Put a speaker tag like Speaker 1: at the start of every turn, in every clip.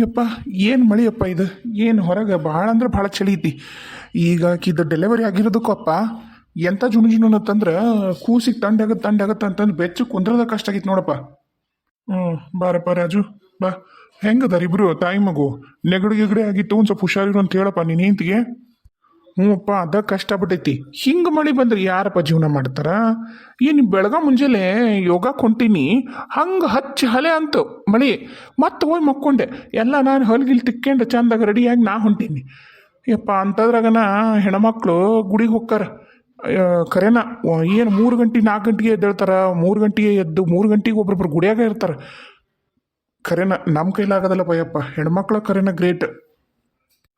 Speaker 1: ಯಪ್ಪ, ಏನು ಮಳೆಯಪ್ಪ ಇದು? ಏನು ಹೊರಗೆ? ಭಾಳ ಅಂದ್ರೆ ಭಾಳ ಚಳಿ ಐತಿ. ಈಗ ಇದು ಡೆಲಿವರಿ ಆಗಿರೋದಕ್ಕಪ್ಪ ಎಂಥ ಜುಣು ಜುಣು ಅಂತಂದ್ರೆ ಕೂಸಿಗೆ ತಂಡಾಗತ್ತೆ ತಂಡಾಗತ್ತೆ ಅಂತಂದು ಬೆಚ್ಚು ಕುಂದ್ರದ ಕಷ್ಟ ಆಗಿತ್ತು ನೋಡಪ್ಪ. ಹ್ಞೂ ಬಾರಪ್ಪ ರಾಜು, ಬಾ. ಹೆಂಗದಾರ ಇಬ್ರು ತಾಯಿ ಮಗು? ನೆಗಡಿ ಗಿಗಡಿ ಆಗಿತ್ತು ಒಂದು ಸ್ವಲ್ಪ ಹುಷಾರಿರು ಅಂತ ಹೇಳಪ್ಪ ನೀನು ಹೆಂಡ್ತಿಗೆ. ಹ್ಞೂಪ್ಪ, ಅದ ಕಷ್ಟ ಬಿಟ್ಟೈತಿ ಹಿಂಗೆ ಮಳೆ ಬಂದ್ರೆ ಯಾರಪ್ಪ ಜೀವನ ಮಾಡ್ತಾರ? ಏನು ಬೆಳಗ ಮುಂಜಾನೆ ಯೋಗ ಕೊಂಟಿನಿ ಹಂಗೆ ಹಚ್ಚಿ ಹಲೆ ಅಂತ ಮಳೆ. ಮತ್ತೆ ಹೋಗಿ ಮಕ್ಕೊಂಡೆ, ಎಲ್ಲ ನಾನು ಹೊಲ್ಗಿಲ್ ತಿಕ್ಕೊಂಡು ಚಂದಾಗ ರೆಡಿಯಾಗಿ ನಾ ಹೊಂಟೀನಿ. ಯಪ್ಪ ಅಂಥದ್ರಾಗನ ಹೆಣ್ಮಕ್ಳು ಗುಡಿಗೆ ಹೋಗ್ತಾರ ಕರೆನ ಏನು ಮೂರು ಗಂಟೆ ನಾಲ್ಕು ಗಂಟೆಗೆ ಎದ್ದೇಳ್ತಾರ, ಮೂರು ಗಂಟೆಗೆ ಎದ್ದು, ಮೂರು ಗಂಟೆಗೆ ಒಬ್ರೊಬ್ರು ಗುಡಿಯಾಗ ಇರ್ತಾರೆ. ಕರೆನ ನಮ್ಮ ಕೈಲಾಗದಲ್ಲ ಭಯಪ್ಪ ಹೆಣ್ಮಕ್ಳ ಕರೆನ ಗ್ರೇಟ್.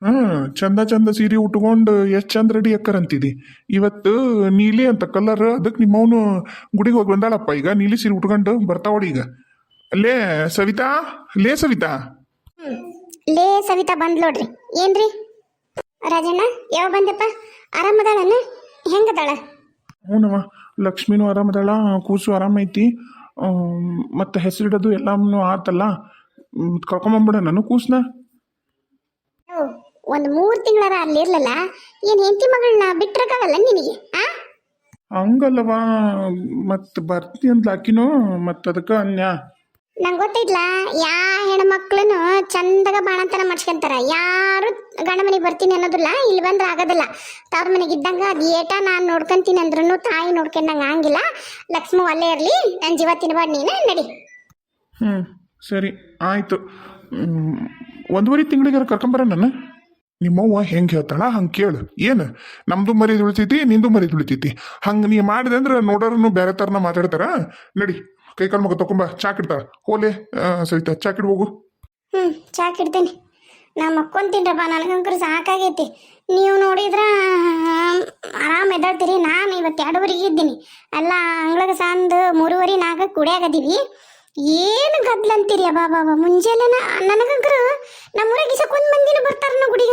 Speaker 1: ಹ್ಮ್ ಚಂದ ಚಂದ ಸೀರೆ ಉಟ್ಕೊಂಡು ಎಷ್ಟು ಚಂದ ರೆಡಿ ಅಕ್ಕರಂತಿದಿ ಇವತ್ತು ನೀಲಿ ಅಂತ ಕಲರ್ ಅದಕ್ಕೆ ನಿಮ್ಮವನು ಗುಡಿಗೆ ಹೋಗಿ ಬಂದಾಳಪ್ಪ. ಈಗ ನೀಲಿ ಸೀರೆ ಉಟ್ಕೊಂಡು ಬರ್ತಾವಳಿ ಈಗ. ಲೇ ಸವಿತಾ ಲೇ ಸವಿತಾ.
Speaker 2: ಲೇ ಸವಿತಾ ಬಂದ್ ನೋಡ್ರಿ. ಏನ್ರಿ? ರಾಜಣ್ಣ ಯಾವ ಬಂದಪ್ಪ? ಆರಾಮದಾಳನ? ಹೆಂಗದಾಳ?
Speaker 1: ಹ್ಞೂನಮ್ಮ ಲಕ್ಷ್ಮಿನೂ ಆರಾಮದಾಳ ಕೂಸು ಆರಾಮೈತಿ ಮತ್ತು ಹೆಸರಿಡೋದು ಎಲ್ಲಾನು ಆತಲ್ಲ. ಕರ್ಕೊಂಬಂಬಿಡ ನಾನು ಕೂಸ್ನ.
Speaker 2: ಓ, ಒಂದ್ ಮೂರು ತಿಂಗಳರ ಅಲ್ಲಿ ಏನು ಹೆಂಡತಿ ಮಗಳನ್ನ ಬಿಟ್ರಕ್ಕಾಗಲ್ಲ ನಿನಗೆ ಆ?
Speaker 1: ಹಂಗಲ್ಲವಾ ಮತ್ತು ಬರ್ತಿ ಅಂತ ಹಾಕಿನೋ ಮತ್ತು ಅದಕ್ಕೆ ಅನ್ಯ.
Speaker 2: ನಂಗೆ ಗೊತ್ತಿಲ್ಲ ಯಾ ಹೆಣ್ಮಕ್ಳು ಚಂದಾಗ ಬಾಣಂತನ ಮಾಡ್ಸ್ಕೊಂತಾರ ಯಾರು ಗಂಡ ಮನೆಗೆ ಬರ್ತೀನಿ ಅನ್ನೋದಿಲ್ಲ ಇಲ್ಲಿ ಬಂದ್ರೆ ಆಗೋದಿಲ್ಲ. ತವ್ರ ಮನೆಗೆ ಇದ್ದಂಗ ಅದು ಏಟ ನಾನು ನೋಡ್ಕೊಂತೀನಿ ಅಂದ್ರೂ ತಾಯಿ ನೋಡ್ಕೊಂಡಂಗೆ ಹಂಗಿಲ್ಲ ಲಕ್ಷ್ಮಿ ಅಲ್ಲೇ ಇರಲಿ ನನ್ನ ಜೀವ ತಿನ್ಬಾರ್ದು ನೀನು ನಡಿ.
Speaker 1: ಹ್ಞೂ ಸರಿ ಆಯಿತು. ಒಂದೂವರೆ ತಿಂಗಳಿಗೆ ಕರ್ಕೊಂಬರ ನಾನು? ನಿಮ್ಮವ್ವ ಹೆಂಗೆ ಹೇಳ್ತಾಳ ಹಂಗೆ ಕೇಳು. ಏನು? ನಮ್ಮದು ಮರಿ ಉಳಿತೈತಿ, ನಿಂದು ಮರಿ ಉಳಿತೈತಿ. ಹಂಗೆ ನೀ ಮಾಡಿದೆ ಅಂದ್ರೆ ನೋಡೋರನ್ನು ಬೇರೆ ಥರನ ಮಾತಾಡ್ತಾರ? ನಡಿ, ಕೈ ಕಾಲು ಮಗ ತಗೊಂಬ ಚಾಕ್ ಇಡ್ತಾಳ ಹೋಲೆ ಸವಿತಾ ಚಾಕ್ ಇಡ್ ಹೋಗು.
Speaker 2: ಹ್ಞೂ ಚಾಕ್ ಇಡ್ತೀನಿ ನಾ ಮಕ್ಕೊಂತೀನ್ರಪ್ಪ ನನಗಂಕರು ಸಾಕಾಗೈತಿ. ನೀವು ನೋಡಿದ್ರ ಆರಾಮ್ ಎದ್ದಾಳ್ತೀರಿ. ನಾನು ಇವತ್ತು ಎರಡುವರೆಗೆ ಇದ್ದೀನಿ. ಅಲ್ಲ, ಅಂಗ್ಳಗ ಸಂದು ಮೂರುವರೆ ನಾಲ್ಕು ಕುಡಿಯಾಗದೀವಿ ಏನು ಗದ್ಲಂತೀರಿ ಅಬ್ಬಾ ಬಾಬಾ ಮುಂಜಾನೆ ನನಗಂಕರು ನಮ್ಮೂರಾಗ ಇಸಕ್ಕೊಂದು ಮಂದಿನ ಬರ್ತಾರ ಗುಡಿಗೆ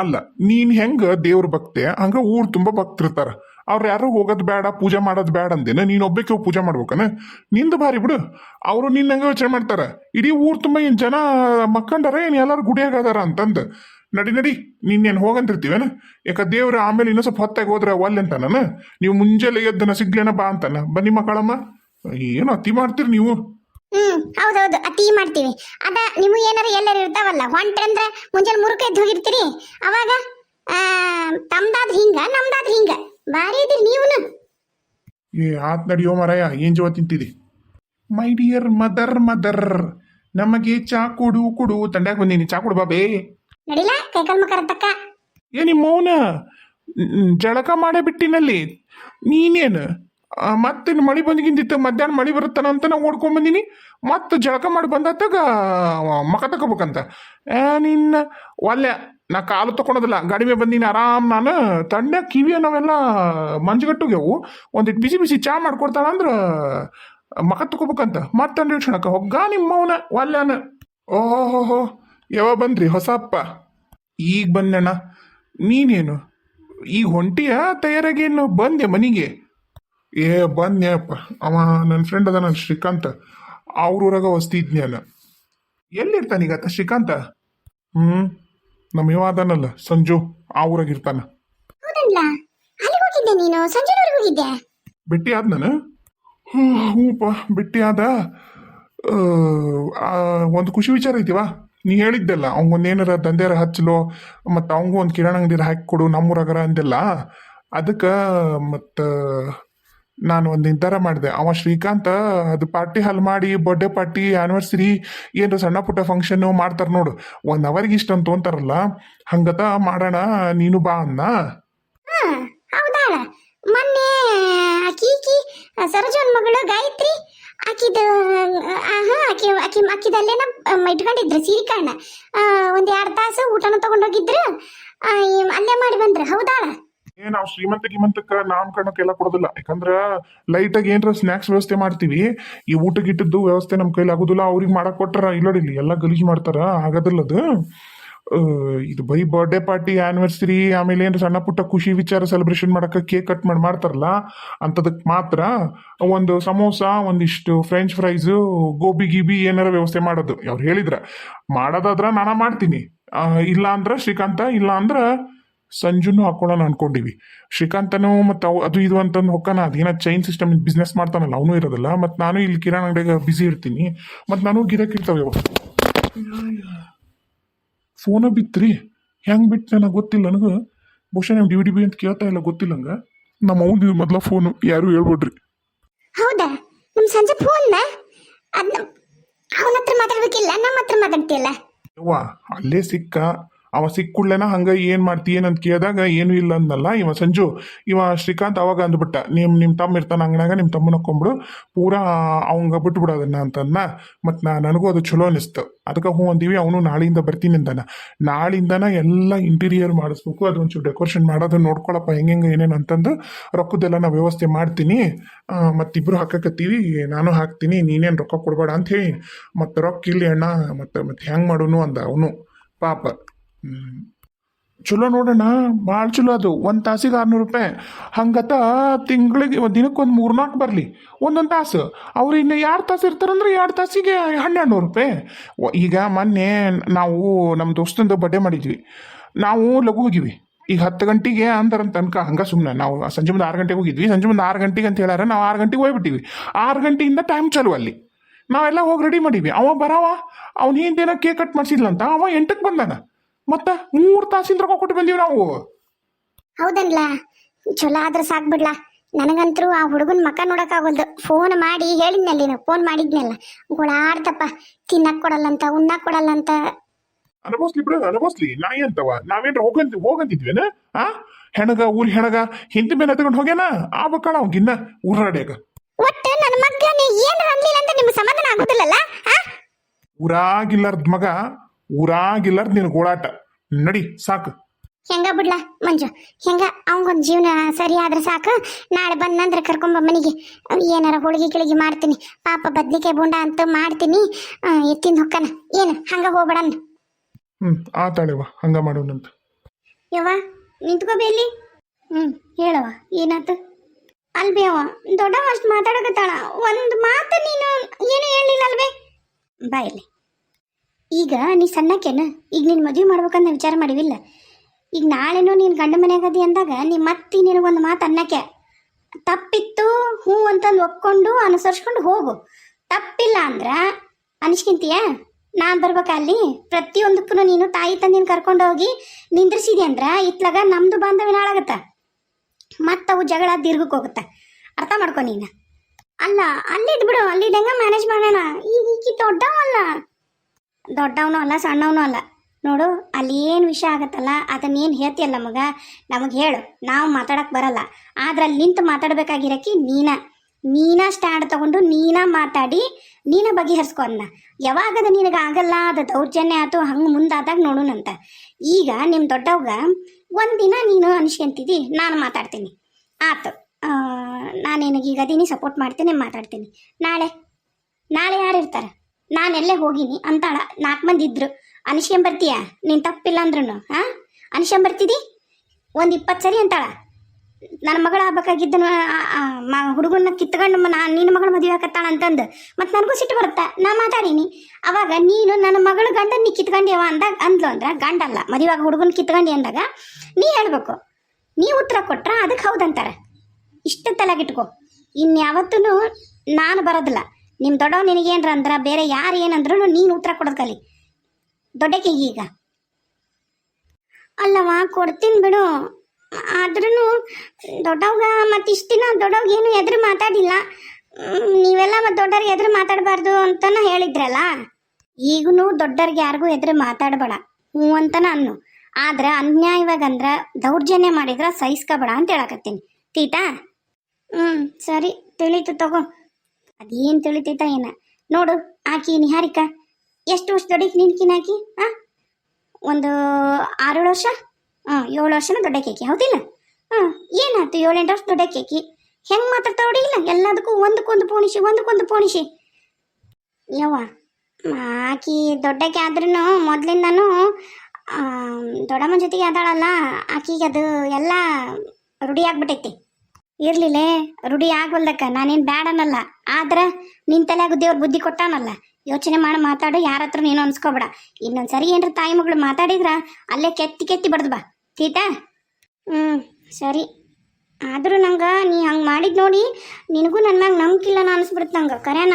Speaker 1: ಅಲ್ಲ, ನೀನು ಹೆಂಗ ದೇವ್ರ ಭಕ್ತೆ? ಹಂಗ ಊರ್ ತುಂಬಾ ಭಕ್ತಿರ್ತಾರ ಅವ್ರು ಯಾರು ಹೋಗೋದ್ ಬೇಡ, ಪೂಜೆ ಮಾಡೋದ್ ಬೇಡ ಅಂದೇನ? ನೀನ್ ಒಬ್ಬಕ್ಕೆ ಪೂಜೆ ಮಾಡ್ಬೇಕನ? ನಿಂದು ಭಾರಿ ಬಿಡು. ಅವರು ನಿನ್ನ ಹಂಗೆ ಯೋಚನೆ ಮಾಡ್ತಾರ. ಇಡೀ ಊರ್ ತುಂಬಾ ಏನ್ ಜನ ಮಕ್ಕಂಡಾರ? ಏನ್ ಎಲ್ಲರೂ ಗುಡಿಯಾಗ ಅದಾರ ಅಂತಂದು. ನಡಿ ನಡಿ ನಿನ್ನೇನು ಹೋಗಂತಿರ್ತೀವೇನ ಯಾಕ ದೇವ್ರ ಆಮೇಲೆ ಇನ್ನೂ ಸ್ವಲ್ಪ ಹೊತ್ತಾಗ ಹೋದ್ರೆ ಒಲ್ಲೆ ಅಂತ ನಾನು ನೀವು ಮುಂಜಾನೆ ಎದ್ದನ ಸಿಗ್ಲೇನ ಬಾ ಅಂತಾನ? ಬನ್ನಿ ಮಕ್ಕಳಮ್ಮ. ಏನು ಅತಿ ಮಾಡ್ತೀರಿ ನೀವು?
Speaker 2: ಹ್ಮ್ ಹೌದೌದು. ಅತಿ ಮಾಡ್ತೀವಿ. ಅದ ನಿಮಗೆ ಏನಾರ ಎಲ್ಲರೂ ಇರ್ತಾವಲ್ಲ ಹೊಂಟ್ರಂದ್ರ ಮುಂಜಾನೆ ಮುರುಕ ಎದ್ದು ಹೋಗಿರ್ತೀರಿ? ಅವಾಗ ಆ, ತಮ್ದಾದ್ ಹಿಂಗ ನಮ್ದಾದ್ ಹಿಂಗ. ಬಾರಿ ಇದ್ರಿ ನೀವುನು.
Speaker 1: ಏ ಆತ್ ನಡಿಯೋ ಮಾರಾಯ ಏನ್ ಜೀವ ತಿಂತಿದಿ ಮೈ ಡಿಯರ್ ಮದರ್ ಮದರ್ ನಮಗೆ ಚಾ ಕೊಡು ಕೊಡು. ತಂಡ್ಯಾಗ ಬಂದೀನಿ ಚಾ ಕೊಡು ಬಾಬೇ
Speaker 2: ನಡಿಲ ಕೈಕಲ್ ಮಕರ ತಕ್ಕ
Speaker 1: ಏ ನಿಮ್ಮ ಮೌನ ಜಳಕ ಮಾಡೇ ಬಿಟ್ಟಿನಲ್ಲಿ. ನೀನೇನು? ಮತ್ತೆ ಮಳಿ ಬಂದಿಗಿಂದಿತ್ತು ಮಧ್ಯಾಹ್ನ ಮಳಿ ಬರುತ್ತಾನ ಅಂತ ನಾ ಓಡ್ಕೊಂಡ್ ಬಂದಿನಿ. ಮತ್ತೆ ಜಳಕ ಮಾಡಿ ಬಂದತ್ತಾಗ ಮಕ ತಗೋಬೇಕಂತ. ಏ, ನಿನ್ನ ಒಲ್ಲೆ, ನಾ ಕಾಲು ತಕೊಳೋದಿಲ್ಲ ಗಾಡಿ ಮೇಲೆ ಬಂದೀನಿ ಆರಾಮ್ ನಾನು. ತಣ್ಣೆ ಕಿವಿ ನಾವೆಲ್ಲ ಮಂಜುಗಟ್ಟುಗೆವು ಒಂದಿಟ್ಟು ಬಿಸಿ ಬಿಸಿ ಚಾ ಮಾಡ್ಕೊಡ್ತಾನ ಅಂದ್ರ ಮಕ ತಗೋಬೇಕಂತ ಮತ್ತೆ ಕ್ಷಣಕ್ಕೆ ಹೊಗ್ಗ ನಿಮ್ಮವನ ಮೌನ ಒಲ್ಲೆನ. ಓಹೋ ಯಾವ ಬಂದ್ರಿ, ಹೊಸಪ್ಪ. ಈಗ ಬಂದಣ್ಣ ನೀನೇನು? ಈಗ ಹೊಂಟಿಯ ತಯಾರಾಗೇನು ಬಂದೆ ಮನೆಗೆ? ಏ ಬಂದ್ಯಪ್ಪ ಅವ ನನ್ನ ಫ್ರೆಂಡ್ ಅದ ನನ್ನ ಶ್ರೀಕಾಂತ. ಅವ್ರ ಊರಾಗ ವಸ್ತಿ ಇದ್ನೇನ ಎಲ್ಲಿರ್ತಾನೀಗ ಆತ ಶ್ರೀಕಾಂತ? ಹ್ಞೂ ನಮ್ಮ ಇವ ಅದಾನಲ್ಲ ಸಂಜು ಆ ಊರಾಗ ಇರ್ತಾನ.
Speaker 2: ಬಿಟ್ಟಿ ಅಲ್ಲಿ ಹೋಗಿದ್ದೆ ನೀನು? ಸಂಜೆನವರೆಗೆ ಹೋಗಿದ್ದೆ?
Speaker 1: ಭೇಟಿ ಆದ ನಾನು? ಹ್ಞೂ ಬಿಟ್ಟಿ ಭೇಟಿ ಆದ ಒಂದು ಖುಷಿ ವಿಚಾರ ಐತಿವಾ? ನೀ ಹೇಳಿದ್ದೆಲ್ಲ ಅವಂಗ ಏನಾರ ದಂಧೆರ ಹಚ್ಚಲು ಮತ್ತು ಅವಂಗೂ ಒಂದು ಕಿರಣ ಅಂಗಡಿ ಹಾಕಿ ಕೊಡು ನಮ್ಮೂರಾಗರ ಅಂದೆಲ್ಲ. ಅದಕ್ಕೆ ಮತ್ತು ನಾನು ಒಂದು ನಿರ್ಧಾರ ಮಾಡಿದೆ. ಅವ ಶ್ರೀಕಾಂತ ಅದು ಪಾರ್ಟಿ ಹಾಲ್ ಮಾಡಿ ಬರ್ಡೇ ಪಾರ್ಟಿ ಆ್ಯನಿವರ್ಸರಿ ಏನು ಸಣ್ಣ ಪುಟ್ಟ ಫಂಕ್ಷನ್ ಮಾಡ್ತಾರೆ ನೋಡು. ಒಂದು ಅವರ್ಗೆ ಇಷ್ಟ ಅಂತ ಅಂತಾರಲ್ಲ ಹಂಗತ ಮಾಡೋಣ, ನೀನು ಬಾ ಅನ್ನ.
Speaker 2: ಹೌದಾಳ ಮೊನ್ನೆ, ಆಕಿ ಸರೋಜನ್ ಮಗಳು ಗಾಯತ್ರಿ, ಆಕಿದ ಆಕಿ ಆಕಿ, ಆಕಿದಲ್ಲೇನ ಇಟ್ಕೊಂಡಿದ್ರು ಸೀರಿಕಣ್ಣ ಒಂದ್ ಎರಡು ತಾಸು ಊಟನ ತಗೊಂಡೋಗಿದ್ರು. ಅಲ್ಲೇ ಮಾಡಿ ಬಂದ್ರು. ಹೌದಾಳ
Speaker 1: ಏ, ನಾವು ಶ್ರೀಮಂತ ಗಿಮಂತಕ್ಕ ನಾಮಕರಣಕ್ಕೆಲ್ಲ ಕೊಡೋದಿಲ್ಲ. ಯಾಕಂದ್ರ ಲೈಟಾಗಿ ಏನಾರ ಸ್ನ್ಯಾಕ್ಸ್ ವ್ಯವಸ್ಥೆ ಮಾಡ್ತೀವಿ, ಈ ಊಟಕ್ಕಿಟ್ಟದ್ದು ವ್ಯವಸ್ಥೆ ನಮ್ಮ ಕೈಲಿ ಆಗೋದಿಲ್ಲ, ಅವ್ರಿಗೆ ಮಾಡಕ್ ಕೊಟ್ರ. ಇಲ್ಲೋಡಿಲ್ಲಿ ಎಲ್ಲ ಗಲೀಜು ಮಾಡ್ತಾರ ಆಗೋದಿಲ್ಲ ಅದು ಇದು ಬರೀ ಬರ್ಡೇ ಪಾರ್ಟಿ ಆನಿವರ್ಸರಿ ಆಮೇಲೆ ಏನು ಸಣ್ಣ ಪುಟ್ಟ ಖುಷಿ ವಿಚಾರ ಸೆಲೆಬ್ರೇಷನ್ ಮಾಡಕ್ಕೆ ಕೇಕ್ ಕಟ್ ಮಾಡಿ, ಮಾಡ್ತಾರಲ್ಲ ಅಂಥದಕ್ಕೆ ಮಾತ್ರ ಒಂದು ಸಮೋಸ, ಒಂದಿಷ್ಟು ಫ್ರೆಂಚ್ ಫ್ರೈಸು ಗೋಬಿ ಗೀಬಿ ಏನಾರ ವ್ಯವಸ್ಥೆ ಮಾಡೋದು. ಅವ್ರು ಹೇಳಿದ್ರ, ಮಾಡೋದಾದ್ರೆ ನಾನು ಮಾಡ್ತೀನಿ. ಇಲ್ಲ ಅಂದ್ರೆ ಶ್ರೀಕಾಂತ ಇಲ್ಲ ಅಂದ್ರೆ ಸಂಜುನು ಹಾಕೊಳ್ಳೋಣ ಅನ್ಕೊಂಡಿವಿ. ಶ್ರೀಕಾಂತನು ಮತ್ತು ಅವು ಅದು ಇದು ಅಂತಂದು ಹೊಕ್ಕನ. ಅದೇನ ಚೈನ್ ಸಿಸ್ಟಮ್ ಬಿಸ್ನೆಸ್ ಮಾಡ್ತಾನಲ್ಲ ಅವನು ಇರೋದಿಲ್ಲ. ಮತ್ತು ನಾನು ಇಲ್ಲಿ ಕಿರಾಣ ಅಂಗಡಿಗೆ ಬ್ಯುಸಿ ಇರ್ತೀನಿ. ಮತ್ತು ನಾನು ಗಿರಾಕಿ ಇರ್ತವೆ ಫೋನ್ ಫೋನ ಬಿತ್ರಿ. ಹೆಂಗೆ ಬಿಟ್ಟು ನನಗೆ ಗೊತ್ತಿಲ್ಲ ನನಗೆ. ಬಹುಶಃ ನೀವು ಡಿ ಡಿ ಬಿ ಅಂತ ಕೇಳ್ತಾ ಇಲ್ಲ ಗೊತ್ತಿಲ್ಲ ಹಂಗೆ. ನಮ್ಮ ಅವ್ನು ಮೊದಲ ಫೋನು ಯಾರು ಹೇಳ್ಬಿಡ್ರಿ.
Speaker 3: ಹೌದಾ? ನಮ್ಮ ಸಂಜೆ ಫೋನ್ನ ಅದನ್ನ ಅವನ ಹತ್ರ ಮಾತಾಡ್ಬೇಕಿಲ್ಲ ನಮ್ಮ ಹತ್ರ ಮಾತಾಡ್ತಿಲ್ಲ
Speaker 1: ಯವ್ವ ಅಲ್ಲೇ ಸಿಕ್ಕ. ಅವ ಸಿಕ್ಕ ಕೂಡ್ಲೇನ ಹಂಗ ಏನ್ ಏನಂತ ಕೇಳಿದಾಗ, ಏನು ಇಲ್ಲ ಅಂದಲ್ಲ ಇವ ಸಂಜು, ಇವ ಶ್ರೀಕಾಂತ್ ಅವಾಗ ಅಂದ್ಬಿಟ್ಟ, ನಿಮ್ ನಿಮ್ ತಮ್ಮ ಇರ್ತಾನ ಅಂಗನಾಗ ನಿಮ್ ತಮ್ಮನ ಕೊಂಬಿಡು, ಪೂರಾ ಅವಂಗ ಬಿಟ್ಬಿಡು ಅದನ್ನ ಅಂತಂದ ಮತ್ ನಾ, ನನಗೂ ಅದು ಚಲೋ ಅನಿಸ್ತು. ಅದಕ್ಕೆ ಹ್ಞೂ ಅಂದೀವಿ, ಅವನು ನಾಳೆಯಿಂದ ಬರ್ತೀನಿ ಅಂದಾನ. ನಾಳಿಂದನ ಎಲ್ಲ ಇಂಟೀರಿಯರ್ ಮಾಡಿಸ್ಬೇಕು, ಅದೊಂಚೂರು ಡೆಕೋರೇಷನ್ ಮಾಡೋದು ನೋಡ್ಕೊಳಪ್ಪ ಹೆಂಗೆ ಏನೇನು ಅಂತಂದು ರೊಕ್ಕದೆಲ್ಲ ನಾ ವ್ಯವಸ್ಥೆ ಮಾಡ್ತೀನಿ. ಮತ್ತಿಬ್ರು ಹಾಕಕತ್ತೀವಿ, ನಾನು ಹಾಕ್ತೀನಿ, ನೀನೇನು ರೊಕ್ಕ ಕೊಡಬೇಡ ಅಂತ ಹೇಳಿ ಮತ್ತು ರೊಕ್ಕ ಇಲ್ಲಿ ಅಣ್ಣ ಮತ್ತು ಮತ್ತೆ ಹೆಂಗೆ ಮಾಡೋನು ಅಂದ ಅವನು. ಪಾಪ. ಹ್ಮ್. ಚಲೋ ನೋಡೋಣ ಭಾಳ ಚಲೋ ಅದು. ಒಂದು ತಾಸಿಗೆ ಆರ್ನೂರು ರೂಪಾಯಿ. ಹಂಗತ ತಿಂಗಳಿಗೆ ಒಂದು ದಿನಕ್ಕೆ ಒಂದು ಮೂರ್ನಾಲ್ಕು ಬರಲಿ. ಒಂದೊಂದು ತಾಸು. ಅವ್ರು ಇನ್ನು ಎರಡು ತಾಸು ಇರ್ತಾರಂದ್ರೆ ಎರಡು ತಾಸಿಗೆ ಹನ್ನೆರಡು ನೂರು ರೂಪಾಯಿ ಈಗ ಮೊನ್ನೆ ನಾವು ನಮ್ಮ ದೋಸ್ತಂದು ಬರ್ಡೇ ಮಾಡಿದ್ವಿ. ನಾವು ಲಘು ಹೋಗಿವಿ ಈಗ ಹತ್ತು ಗಂಟೆಗೆ ಅಂತಾರಂತ ತನಕ. ಹಂಗೆ ಸುಮ್ಮನೆ ನಾವು ಸಂಜೆ ಮುಂದೆ ಆರು ಗಂಟೆಗೆ ಹೋಗಿದ್ವಿ. ಸಂಜೆ ಮುಂದೆ ಆರು ಗಂಟೆಗೆ ಅಂತ ಹೇಳಾರ ನಾವು ಆರು ಗಂಟೆಗೆ ಹೋಗ್ಬಿಟ್ಟಿವಿ. ಆರು ಗಂಟೆಯಿಂದ ಟೈಮ್ ಚಲೋ ಅಲ್ಲಿ. ನಾವೆಲ್ಲ ಹೋಗಿ ರೆಡಿ ಮಾಡೀವಿ ಅವ ಬರವ. ಅವ್ನು ಹಿಂದೇನೋ ಕೇಕ್ ಕಟ್ ಮಾಡಿಸಿಲ್ಲ ಅಂತ ಅವ ಎಂಟಕ್ಕೆ ಬಂದಾನ. ಮತ್ತೆ ಮೂರು ತಾಸಿಂದ ರೊಕ್ಕ ಕೊಟ್ಟು ಬಂದೀವಿ ನಾವು.
Speaker 3: ಹೌದನ್ಲ? ಚಲೋ ಆದ್ರೆ ಸಾಕ್ ಬಿಡ್ಲಾ. ನನಗಂತರೂ ಆ ಹುಡುಗನ ಮಕ ಆಗೋದು ಫೋನ್ ಮಾಡಿ ಹೇಳಿದ್ನಲ್ಲ ಫೋನ್ ಮಾಡಿದ್ನಲ್ಲ? ಗುಳಾಡ್ತಪ್ಪ ತಿನ್ನಕ್ ಕೊಡಲ್ಲಂತ ಉಣ್ಣಕ್ ಕೊಡಲ್ಲಂತ.
Speaker 1: ಅನುಭವಿಸ್ಲಿ ಬಿಡ ಅನುಭವಿಸ್ಲಿ. ನಾ ಅಂತವ ನಾವೇನ್ರ ಹೋಗಂತ ಹೋಗಂತಿದ್ವೇನ? ಆ? ಹೆಣಗ ಊರ್ ಹೆಣಗ ಹಿಂದಿ ಮೇಲೆ ತಗೊಂಡು ಹೋಗ್ಯಾನ? ಆ ಬಕ್ಕಳ ಅವ್ಗಿನ್ನ ಊರಾಡ್ಯಾಗ
Speaker 3: ಒಟ್ಟು ನನ್ನ ಮಗನ ಏನ್ ಅನ್ಲಿಲ್ಲ ಅಂತ ನಿಮ್ಗೆ ಸಮಾಧಾನ ಆಗುದಿಲ್ಲಲ್ಲ? ಆ?
Speaker 1: ಊರಾಗಿಲ್ಲಾರ್ದ ಮಗ ಊರಾಗಿಲ್ಲಾರ್ದ ನಿನ್ ಗೋಳಾಟ. ನಡಿ ಸಾಕು.
Speaker 3: ಹೆಂಗ ಬಿಡ್ಲ ಮಂಜು? ಹೆಂಗ? ಅವಂಗೊಂದು ಜೀವನ ಸರಿ ಆದ್ರೆ ಸಾಕು. ನಾಳೆ ಬಂದಂದ್ರೆ ಕರ್ಕೊಂಬ ಮನೆಗೆ. ಏನಾರ ಹೋಳಿಗೆ ಗಿಳಿಗೆ ಮಾಡ್ತೀನಿ. ಪಾಪ ಬದ್ನಿಕಾಯಿ ಬುಂಡ ಅಂತ ಮಾಡ್ತೀನಿ. ಎತ್ತಿನ ಹೊಕ್ಕನ. ಏನು ಹಂಗ ಹೋಗ್ಬೇಡನ್?
Speaker 1: ಹ್ಮ್ ಆತಾಳೆವ ಹಂಗ ಮಾಡೋಣಂತ.
Speaker 3: ಯವ್ವ ನಿಂತ್ಕೋಬೇಲಿ ಹ್ಮ್ ಹೇಳವ ಏನಾತು? ಅಲ್ಬೇ ಅವ ದೊಡ್ಡವ ಅಷ್ಟು ಮಾತಾಡಕತ್ತಾಳ. ಒಂದು ಮಾತು ನೀನು ಏನು ಹೇಳಿಲ್ಲ ಅಲ್ವೇ ಬಾಯಲ್ಲಿ ಈಗ ನೀ ಸಣ್ಣಕ್ಕೇನು? ಈಗ ನೀನು ಮದುವೆ ಮಾಡ್ಬೇಕಂತ ವಿಚಾರ ಮಾಡಿವಿಲ್ಲ? ಈಗ ನಾಳೆನೂ ನೀನು ಗಂಡ ಮನೆಯಾಗದಿ ಅಂದಾಗ ನೀ ಮತ್ತೆ ನಿನಗೊಂದು ಮಾತು ಅನ್ನಕ್ಕೆ. ತಪ್ಪಿತ್ತು ಹ್ಞೂ ಅಂತಂದು ಒಪ್ಕೊಂಡು ಅನುಸರಿಸ್ಕೊಂಡು ಹೋಗು. ತಪ್ಪಿಲ್ಲ ಅಂದ್ರ ಅನಿಸ್ಕಿಂತೀಯ? ನಾನು ಬರ್ಬೇಕಾ ಅಲ್ಲಿ? ಪ್ರತಿಯೊಂದಕ್ಕೂ ನೀನು ತಾಯಿ ತಂದಿನ ಕರ್ಕೊಂಡು ಹೋಗಿ ನಿಂದ್ರಿಸಿದಿ ಅಂದ್ರ ಇತ್ಲಾಗ ನಮ್ದು ಬಾಂಧವ್ಯ ಹಾಳಾಗತ್ತ. ಮತ್ತ ಅವು ಜಗಳ ದೀರ್ಘಕ್ಕೆ ಹೋಗುತ್ತ. ಅರ್ಥ ಮಾಡ್ಕೊ ನೀನು. ಅಲ್ಲ ಅಲ್ಲಿ ಬಿಡು ಅಲ್ಲಿ ಹೆಂಗ ಮ್ಯಾನೇಜ್ ಮಾಡೋಣ. ಈಗ ಈಕಿ ದೊಡ್ಡವಲ್ಲ. ದೊಡ್ಡವನು ಅಲ್ಲ, ಸಣ್ಣವನು ಅಲ್ಲ. ನೋಡು ಅಲ್ಲಿ ಏನು ವಿಷಯ ಆಗತ್ತಲ್ಲ, ಅದನ್ನೇನು ಹೇಳ್ತಿಯಲ್ಲ ಮಗ ನಮಗೆ ಹೇಳು, ನಾವು ಮಾತಾಡಕ್ಕೆ ಬರಲ್ಲ. ಆದ್ರೆ ಅಲ್ಲಿ ನಿಂತು ಮಾತಾಡ್ಬೇಕಾಗಿರಕ್ಕೆ ನೀನ. ನೀನ ಸ್ಟ್ಯಾಂಡ್ ತಗೊಂಡು ನೀನ ಮಾತಾಡಿ, ನೀನ ಬಗೆಹರಿಸ್ಕೊ ಅದನ್ನ ಯಾವಾಗದ ನಿನಗೆ ಆಗಲ್ಲ, ಅದು ದೌರ್ಜನ್ಯ ಆಯ್ತು ಹಂಗೆ ಮುಂದಾದಾಗ ನೋಡೋಣಂತ ಈಗ ನಿಮ್ಮ ದೊಡ್ಡವ್ಗ, ಒಂದಿನ ನೀನು ಅನಿಸ್ಕೊಂತಿದ್ದಿ ನಾನು ಮಾತಾಡ್ತೀನಿ. ಆತು ನಾನು ನಿನಗೆ ಈಗ ಅದೀನಿ ಸಪೋರ್ಟ್ ಮಾಡ್ತೀನಿ, ಮಾತಾಡ್ತೀನಿ. ನಾಳೆ ನಾಳೆ ಯಾರು ಇರ್ತಾರೆ ನಾನೆಲ್ಲೇ ಹೋಗಿನಿ ಅಂತಾಳ. ನಾಲ್ಕು ಮಂದಿ ಇದ್ರು. ಅನಿಸ್ಕೊಂಬರ್ತೀಯ ನೀನು ತಪ್ಪಿಲ್ಲ ಅಂದ್ರೂ ಹಾಂ? ಅನಿಸ್ಕೊಂಬರ್ತಿದಿ ಒಂದು ಇಪ್ಪತ್ತು ಸರಿ ಅಂತಾಳ. ನನ್ನ ಮಗಳ ಆಗ್ಬೇಕಾಗಿದ್ದನು ಹುಡುಗನ ಕಿತ್ಕೊಂಡು ನಾ ನಿನ್ನ ಮಗಳ ಮದುವೆ ಹಾಕತ್ತಾಳ ಅಂತಂದು. ಮತ್ತು ನನಗೂ ಸಿಟ್ಟು ಬರುತ್ತಾ? ನಾ ಮಾತಾಡೀನಿ. ಅವಾಗ ನೀನು ನನ್ನ ಮಗಳ ಗಂಡ ನೀ ಕಿತ್ಕೊಂಡ್ಯವ ಅಂದಾಗ, ಅಂದ್ಲು ಅಂದ್ರೆ ಗಂಡಲ್ಲ ಮದುವೆಯಾಗ ಹುಡುಗನ ಕಿತ್ಕೊಂಡಿ ಅಂದಾಗ ನೀ ಹೇಳ್ಬೇಕು. ನೀ ಉತ್ತರ ಕೊಟ್ರ ಅದಕ್ಕೆ ಹೌದಂತಾರೆ ಇಷ್ಟ ತಲೆಗಿಟ್ಕೋ ಇನ್ಯಾವತ್ತೂ ನಾನು ಬರೋದಿಲ್ಲ. ನಿಮ್ಮ ದೊಡ್ಡವ ನಿನಗೇನ್ರ ಅಂದ್ರ ಬೇರೆ ಯಾರು ಏನಂದ್ರೂ ನೀನು ಉತ್ತರ ಕೊಡೋದು ಕಲಿ. ದೊಡ್ಡಕ್ಕೆ ಈಗ. ಅಲ್ಲವ, ಕೊಡ್ತೀನಿ ಬಿಡು. ಆದ್ರೂ ದೊಡ್ಡವ್ಗ ಮತ್ತು ದಿನ ದೊಡ್ಡವ್ಗ ಏನು ಎದುರು ಮಾತಾಡಿಲ್ಲ. ನೀವೆಲ್ಲ ಮತ್ತು ದೊಡ್ಡವ್ರಿಗೆ ಎದುರು ಮಾತಾಡಬಾರ್ದು ಅಂತನ ಹೇಳಿದ್ರಲ್ಲ? ಈಗೂ ದೊಡ್ಡವ್ರಿಗೆ ಯಾರಿಗೂ ಎದುರು ಮಾತಾಡಬೇಡ. ಹ್ಞೂ ಅಂತನ ಅನ್ನು. ಆದ್ರೆ ಅನ್ಯಾಯವಾಗಂದ್ರ ದೌರ್ಜನ್ಯ ಮಾಡಿದ್ರ ಸಹಿಸ್ಕೋಬೇಡ ಅಂತ ಹೇಳಕತ್ತೀನಿ. ತೀತಾ? ಹ್ಞೂ ಸರಿ, ತಿಳಿತು ತಗೋ. ಅದೇನು ತಿಳಿತೈತ ಏನ? ನೋಡು, ಆಕಿ ನಿಹಾರಿಕ, ಎಷ್ಟು ವರ್ಷ ದೊಡ್ಡಕ್ಕೆ ನಿನ್ಕಿನ ಆಕಿ, ಆ? ಒಂದು ಆರೇಳು ವರ್ಷ? ಹ್ಞೂ ಏಳು ವರ್ಷನ ದೊಡ್ಡ ಕೇಕಿ ಹೌದಿಲ್ಲ? ಹಾಂ ಏನಾಯ್ತು ಏಳೆಂಟು ವರ್ಷ ದೊಡ್ಡ ಕೇಕಿ ಹೆಂಗೆ ಮಾತಾಡ್ತಾವಡಿ ಇಲ್ಲ, ಎಲ್ಲದಕ್ಕೂ ಒಂದಕ್ಕೊಂದು ಪೋಣಿಸಿ ಒಂದಕ್ಕೊಂದು ಪೋಣಿಸಿ. ಯವ್ವ ಆಕಿ ದೊಡ್ಡಕ್ಕೆ ಆದ್ರೂ ಮೊದ್ಲಿಂದನೂ ದೊಡ್ಡಮ್ಮನ ಜೊತೆಗೆ ಅದಾಳಲ್ಲ ಆಕಿಗೆ ಅದು ಎಲ್ಲ ರೂಢಿ ಆಗ್ಬಿಟ್ಟೈತಿ. ಇರ್ಲಿಲ್ಲೇ, ರೂಢಿ ಆಗ್ವಲ್ದಕ್ಕ. ನಾನೇನು ಬ್ಯಾಡ ಅನ್ನಲ್ಲ ಆದ್ರೆ ನಿನ್ ತಲೆಯಾಗ ದೇವ್ರ ಬುದ್ಧಿ ಕೊಟ್ಟಾನಲ್ಲ. ಯೋಚನೆ ಮಾಡಿ, ಮಾತಾಡು, ಯಾರ ಹತ್ರ ನೀನು ಅನ್ಸ್ಕೋಬೇಡ. ಇನ್ನೊಂದ್ಸರಿ ಏನ್ರ ತಾಯಿ ಮಗಳು ಮಾತಾಡಿದ್ರ, ಅಲ್ಲೇ ಕೆತ್ತಿ ಕೆತ್ತಿ ಬಡ್ದು ಬಾ. ತೀತಾ? ಹ್ಞೂ ಸರಿ. ಆದರೂ ನಂಗೆ ನೀ ಹಂಗೆ ಮಾಡಿದ್ ನೋಡಿ, ನಿನಗೂ ನನ್ನ ಮ್ಯಾಗ ನಂಬಿಕಿಲ್ಲ ಅನಿಸ್ಬಿಡುತ್ತೆ ನಂಗೆ. ಕರೆನ